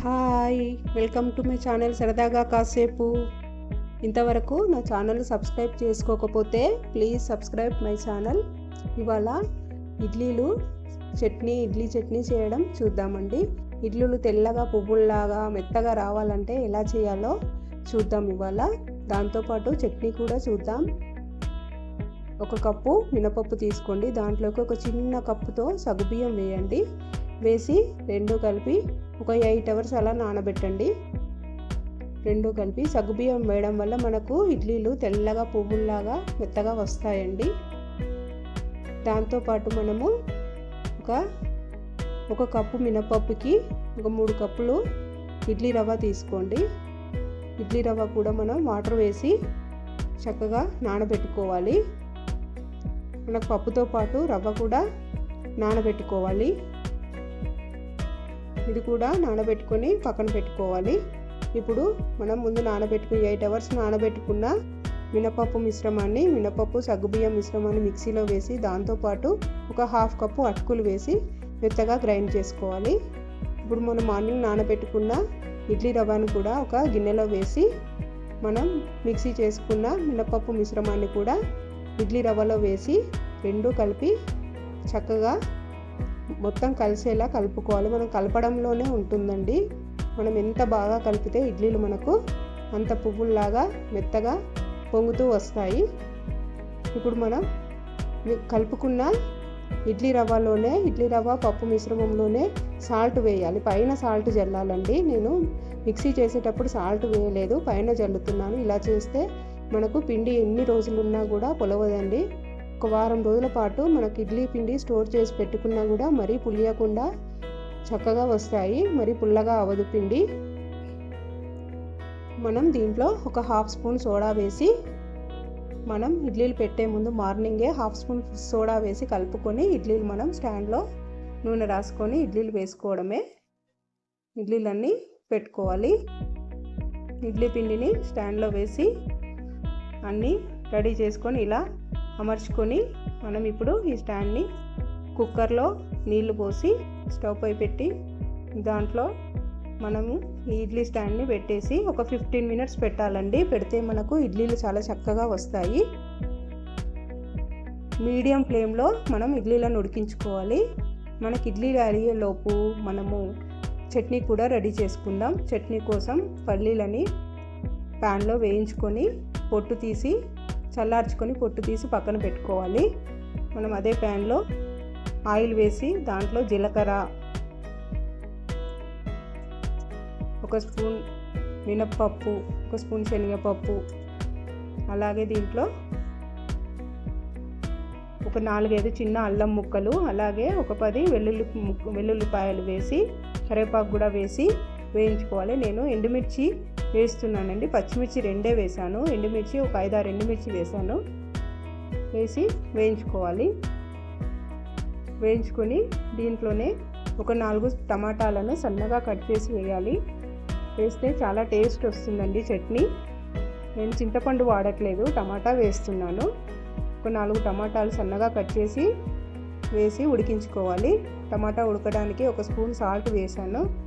Hi welcome to my channel సరదాగా కాసేపు. ఇంతవరకు నా ఛానల్ సబ్స్క్రైబ్ చేసుకోకపోతే ప్లీజ్ సబ్స్క్రైబ్ మై ఛానల్. ఇవాళ ఇడ్లీలు చట్నీ ఇడ్లీ చట్నీ చేయడం చూద్దామండి. ఇడ్లీలు తెల్లగా పువ్వుల్లాగా మెత్తగా రావాలంటే ఎలా చేయాలో చూద్దాం ఇవాళ. దాంతోపాటు చట్నీ కూడా చూద్దాం. ఒక కప్పు మినపప్పు తీసుకోండి. దాంట్లోకి ఒక చిన్న కప్పుతో సగుబియ్యం వేయండి. వేసి రెండు కలిపి ఒక ఎయిట్ అవర్స్ అలా నానబెట్టండి. రెండు కలిపి సగ్గుబియ్యం వేయడం వల్ల మనకు ఇడ్లీలు తెల్లగా పువ్వుల్లాగా మెత్తగా వస్తాయండి. దాంతోపాటు మనము ఒక ఒక కప్పు మినపప్పుకి ఒక మూడు కప్పులు ఇడ్లీ రవ్వ తీసుకోండి. ఇడ్లీ రవ్వ కూడా మనం వాటర్ వేసి చక్కగా నానబెట్టుకోవాలి. మనకు పప్పుతో పాటు రవ్వ కూడా నానబెట్టుకోవాలి. ఇది కూడా నానబెట్టుకొని పక్కన పెట్టుకోవాలి. ఇప్పుడు మనం ముందు నానబెట్టుకుని ఎయిట్ అవర్స్ నానబెట్టుకున్న మినపప్పు మిశ్రమాన్ని మినపప్పు సగ్గుబియ్యం మిశ్రమాన్ని మిక్సీలో వేసి దాంతోపాటు ఒక హాఫ్ కప్పు అటుకులు వేసి మెత్తగా గ్రైండ్ చేసుకోవాలి. ఇప్పుడు మనం మార్నింగ్ నానబెట్టుకున్న ఇడ్లీ రవ్వను కూడా ఒక గిన్నెలో వేసి మనం మిక్సీ చేసుకున్న మినపప్పు మిశ్రమాన్ని కూడా ఇడ్లీ రవ్వలో వేసి రెండు కలిపి చక్కగా మొత్తం కలిసేలా కలుపుకోవాలి. మనం కలపడంలోనే ఉంటుందండి. మనం ఎంత బాగా కలిపితే ఇడ్లీలు మనకు అంత పువ్వుల్లాగా మెత్తగా పొంగుతూ వస్తాయి. ఇప్పుడు మనం కలుపుకున్న ఇడ్లీ రవ్వలోనే ఇడ్లీ రవ్వ పప్పు మిశ్రమంలోనే సాల్ట్ వేయాలి. పైన సాల్ట్ జల్లాలండి. నేను మిక్సీ చేసేటప్పుడు సాల్ట్ వేయలేదు. పైన జల్లుతున్నాను. ఇలా చేస్తే మనకు పిండి ఎన్ని రోజులున్నా కూడా పొలవదండి. ఒక వారం రోజుల పాటు మనకి ఇడ్లీ పిండి స్టోర్ చేసి పెట్టుకున్నా కూడా మరీ పులియకుండా చక్కగా వస్తాయి. మరి పుల్లగా అవదు పిండి. మనం దీంట్లో ఒక హాఫ్ స్పూన్ సోడా వేసి మనం ఇడ్లీలు పెట్టే ముందు మార్నింగే హాఫ్ స్పూన్ సోడా వేసి కలుపుకొని ఇడ్లీలు మనం స్టాండ్లో నూనె రాసుకొని ఇడ్లీలు వేసుకోవడమే. ఇడ్లీలన్నీ పెట్టుకోవాలి. ఇడ్లీ పిండిని స్టాండ్లో వేసి అన్నీ రెడీ చేసుకొని ఇలా అమర్చుకొని మనం ఇప్పుడు ఈ స్టాండ్ని కుక్కర్లో నీళ్ళు పోసి స్టవ్ పై పెట్టి దాంట్లో మనము ఈ ఇడ్లీ స్టాండ్ని పెట్టేసి ఒక ఫిఫ్టీన్ మినిట్స్ పెట్టాలండి. పెడితే మనకు ఇడ్లీలు చాలా చక్కగా వస్తాయి. మీడియం ఫ్లేమ్లో మనం ఇడ్లీలను ఉడికించుకోవాలి. మనకి ఇడ్లీలు అయ్యేలోపు మనము చట్నీ కూడా రెడీ చేసుకుందాం. చట్నీ కోసం పల్లీలని ప్యాన్లో వేయించుకొని పొట్టు తీసి చల్లార్చుకొని పొట్టు తీసి పక్కన పెట్టుకోవాలి. మనం అదే ప్యాన్లో ఆయిల్ వేసి దాంట్లో జీలకర్ర ఒక స్పూన్ మినప్పప్పు ఒక స్పూన్ శనగపప్పు అలాగే దీంట్లో ఒక నాలుగైదు చిన్న అల్లం ముక్కలు అలాగే ఒక పది వెల్లుల్లి వెల్లుల్లిపాయలు వేసి కరివేపాకు కూడా వేసి వేయించుకోవాలి. నేను ఎండుమిర్చి వేస్తున్నానండి. పచ్చిమిర్చి రెండే వేసాను ఎండుమిర్చి ఒక ఐదారు ఎండుమిర్చి వేసాను వేసి వేయించుకోవాలి. వేయించుకొని దీంట్లోనే ఒక నాలుగు టమాటాలను సన్నగా కట్ చేసి వేయాలి. వేస్తే చాలా టేస్ట్ వస్తుందండి చట్నీ. నేను చింతపండు వాడట్లేదు. టమాటా వేస్తున్నాను. ఒక నాలుగు టమాటాలు సన్నగా కట్ చేసి వేసి ఉడికించుకోవాలి. టమాటా ఉడకడానికి ఒక స్పూన్ సాల్ట్ వేసాను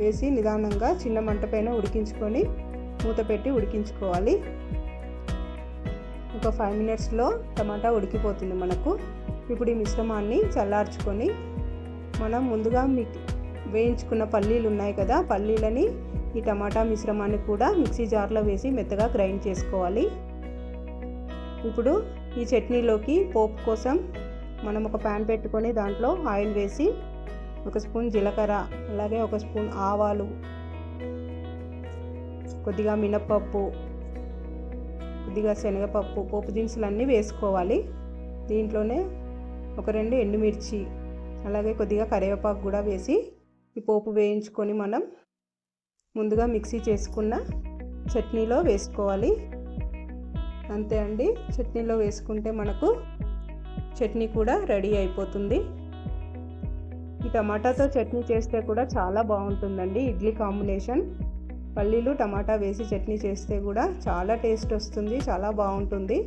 వేసి నిదానంగా చిన్న మంట పైన ఉడికించుకొని మూత పెట్టి ఉడికించుకోవాలి. ఒక ఫైవ్ మినిట్స్లో టమాటా ఉడికిపోతుంది మనకు. ఇప్పుడు ఈ మిశ్రమాన్ని చల్లార్చుకొని మనం ముందుగా మీ వేయించుకున్న పల్లీలు ఉన్నాయి కదా పల్లీలని ఈ టమాటా మిశ్రమాన్ని కూడా మిక్సీ జార్లో వేసి మెత్తగా గ్రైండ్ చేసుకోవాలి. ఇప్పుడు ఈ చట్నీలోకి పోపు కోసం మనం ఒక ప్యాన్ పెట్టుకొని దాంట్లో ఆయిల్ వేసి ఒక స్పూన్ జీలకర్ర అలాగే ఒక స్పూన్ ఆవాలు కొద్దిగా మినప్పప్పు కొద్దిగా శనగపప్పు పోపు దినుసులు అన్నీ వేసుకోవాలి. దీంట్లోనే ఒక రెండు ఎండుమిర్చి అలాగే కొద్దిగా కరివేపాకు కూడా వేసి ఈ పోపు వేయించుకొని మనం ముందుగా మిక్సీ చేసుకున్న చట్నీలో వేసుకోవాలి. అంతే అండి. చట్నీలో వేసుకుంటే మనకు చట్నీ కూడా రెడీ అయిపోతుంది. ఈ టమాటాతో చట్నీ చేస్తే కూడా చాలా బాగుంటుందండి ఇడ్లీ కాంబినేషన్. పల్లీలు టమాటా వేసి చట్నీ చేస్తే కూడా చాలా టేస్ట్ వస్తుంది చాలా బాగుంటుంది.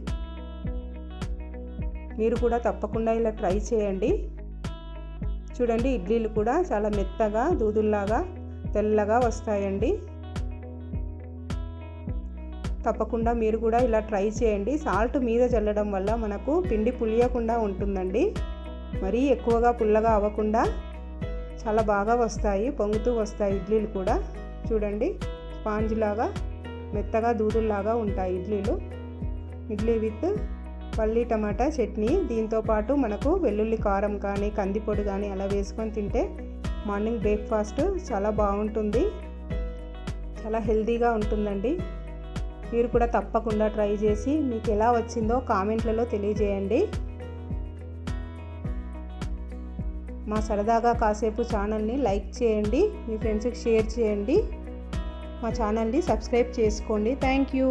మీరు కూడా తప్పకుండా ఇలా ట్రై చేయండి. చూడండి ఇడ్లీలు కూడా చాలా మెత్తగా దూదుల్లాగా తెల్లగా వస్తాయండి. తప్పకుండా మీరు కూడా ఇలా ట్రై చేయండి. సాల్ట్ మీద చల్లడం వల్ల మనకు పిండి పులియకుండా ఉంటుందండి. మరీ ఎక్కువగా పుల్లగా అవ్వకుండా చాలా బాగా వస్తాయి పొంగుతూ వస్తాయి ఇడ్లీలు కూడా. చూడండి స్పాంజ్ లాగా మెత్తగా దూదుల్లాగా ఉంటాయి ఇడ్లీలు. ఇడ్లీ విత్ పల్లి టమాటా చట్నీ. దీంతో పాటు మనకు వెల్లుల్లి కారం కానీ కందిపొడి కానీ అలా వేసుకొని తింటే మార్నింగ్ బ్రేక్ఫాస్ట్ చాలా బాగుంటుంది. చాలా హెల్తీగా ఉంటుందండి. మీరు కూడా తప్పకుండా ట్రై చేసి మీకు ఎలా వచ్చిందో కామెంట్లలో తెలియజేయండి. మా సరదాగా కాసేపు ఛానల్ని లైక్ చేయండి మీ ఫ్రెండ్స్కి షేర్ చేయండి. మా ఛానల్ని సబ్స్క్రైబ్ చేసుకోండి. Thank you.